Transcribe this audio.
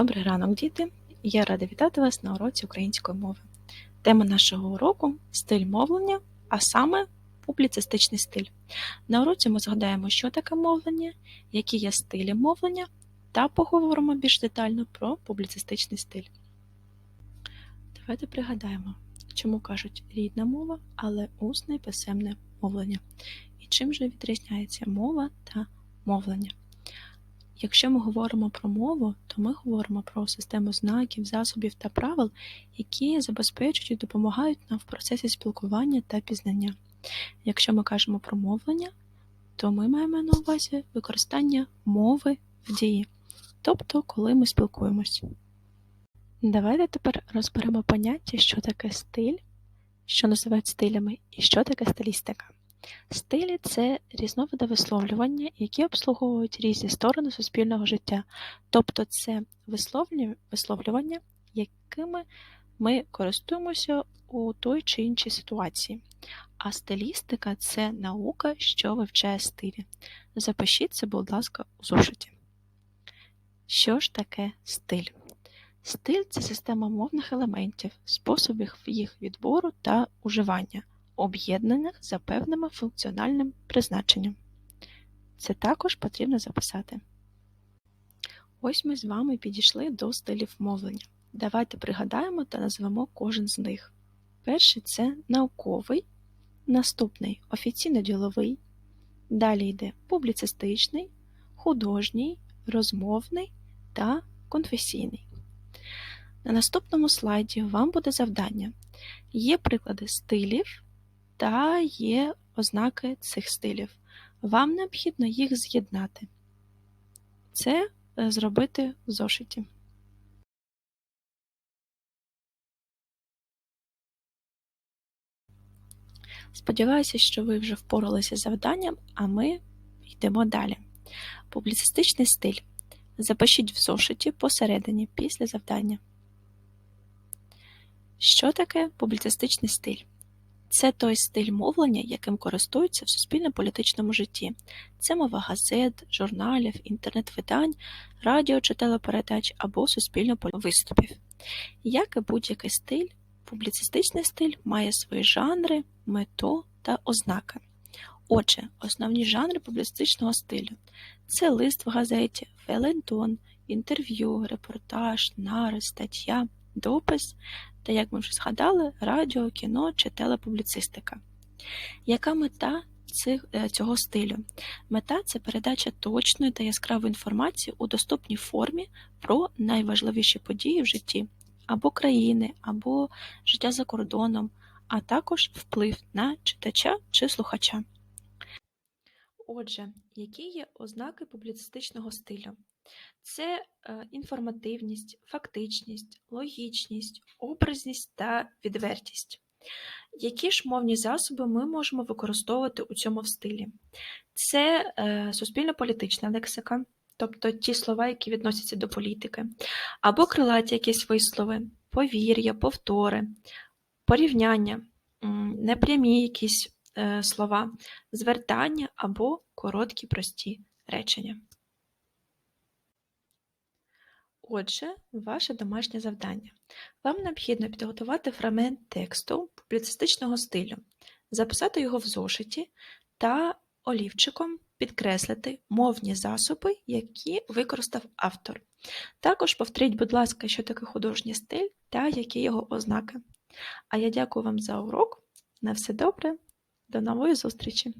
Добрий ранок, діти! Я рада вітати вас на уроці української мови. Тема нашого уроку стиль мовлення, а саме публіцистичний стиль. На уроці ми згадаємо, що таке мовлення, які є стилі мовлення, та поговоримо більш детально про публіцистичний стиль. Давайте пригадаємо, чому кажуть рідна мова, але усне і писемне мовлення. І чим же відрізняється мова та мовлення. Якщо ми говоримо про мову, то ми говоримо про систему знаків, засобів та правил, які забезпечують і допомагають нам в процесі спілкування та пізнання. Якщо ми кажемо про мовлення, то ми маємо на увазі використання мови в дії, тобто коли ми спілкуємось. Давайте тепер розберемо поняття, що таке стиль, що називають стилями, і що таке стилістика. Стилі це різновиди висловлювання, які обслуговують різні сторони суспільного життя, тобто це висловлювання, якими ми користуємося у той чи іншій ситуації. А стилістика це наука, що вивчає стилі. Запишіть це, будь ласка, у зошиті. Що ж таке стиль? Стиль це система мовних елементів, способів їх відбору та уживання об'єднаних за певним функціональним призначенням. Це також потрібно записати. Ось ми з вами підійшли до стилів мовлення. Давайте пригадаємо та назвемо кожен з них. Перший це науковий, наступний офіційно-діловий, далі йде публіцистичний, художній, розмовний та конфесійний. На наступному слайді вам буде завдання. Є приклади стилів, та є ознаки цих стилів. Вам необхідно їх з'єднати. Це е, зробити в зошиті. Сподіваюся, що ви вже впоралися з завданням, а ми йдемо далі. Публіцистичний стиль. Запишіть в зошиті посередині після завдання. Що таке публіцистичний стиль? Це той стиль мовлення, яким користуються в суспільно-політичному житті. Це мова газет, журналів, інтернет-видань, радіо чи телепередач або суспільно виступів. Як і будь-який стиль, публіцистичний стиль має свої жанри, мету та ознаки. Отже, основні жанри публіцистичного стилю це лист в газеті, фелентон, інтерв'ю, репортаж, нарис, стаття, допис та, як ми вже згадали, радіо, кіно чи телепубліцистика. Яка мета е, цього стилю? Мета це передача точної та яскравої інформації у доступній формі про найважливіші події в житті або країни, або життя за кордоном, а також вплив на читача чи слухача. Отже, які є ознаки публіцистичного стилю? Це е, інформативність, фактичність, логічність, образність та відвертість. Які ж мовні засоби ми можемо використовувати у цьому стилі? Це е, суспільно-політична лексика, тобто ті слова, які відносяться до політики, або крилаті якісь вислови, повір'я, повтори, порівняння, непрямі якісь е, слова, звертання або короткі прості речення. Отже, ваше домашнє завдання. Вам необхідно підготувати фрагмент тексту публіцистичного стилю, записати його в зошиті та олівчиком підкреслити мовні засоби, які використав автор. Також повторіть, будь ласка, що таке художній стиль та які його ознаки. А я дякую вам за урок. На все добре, до нової зустрічі!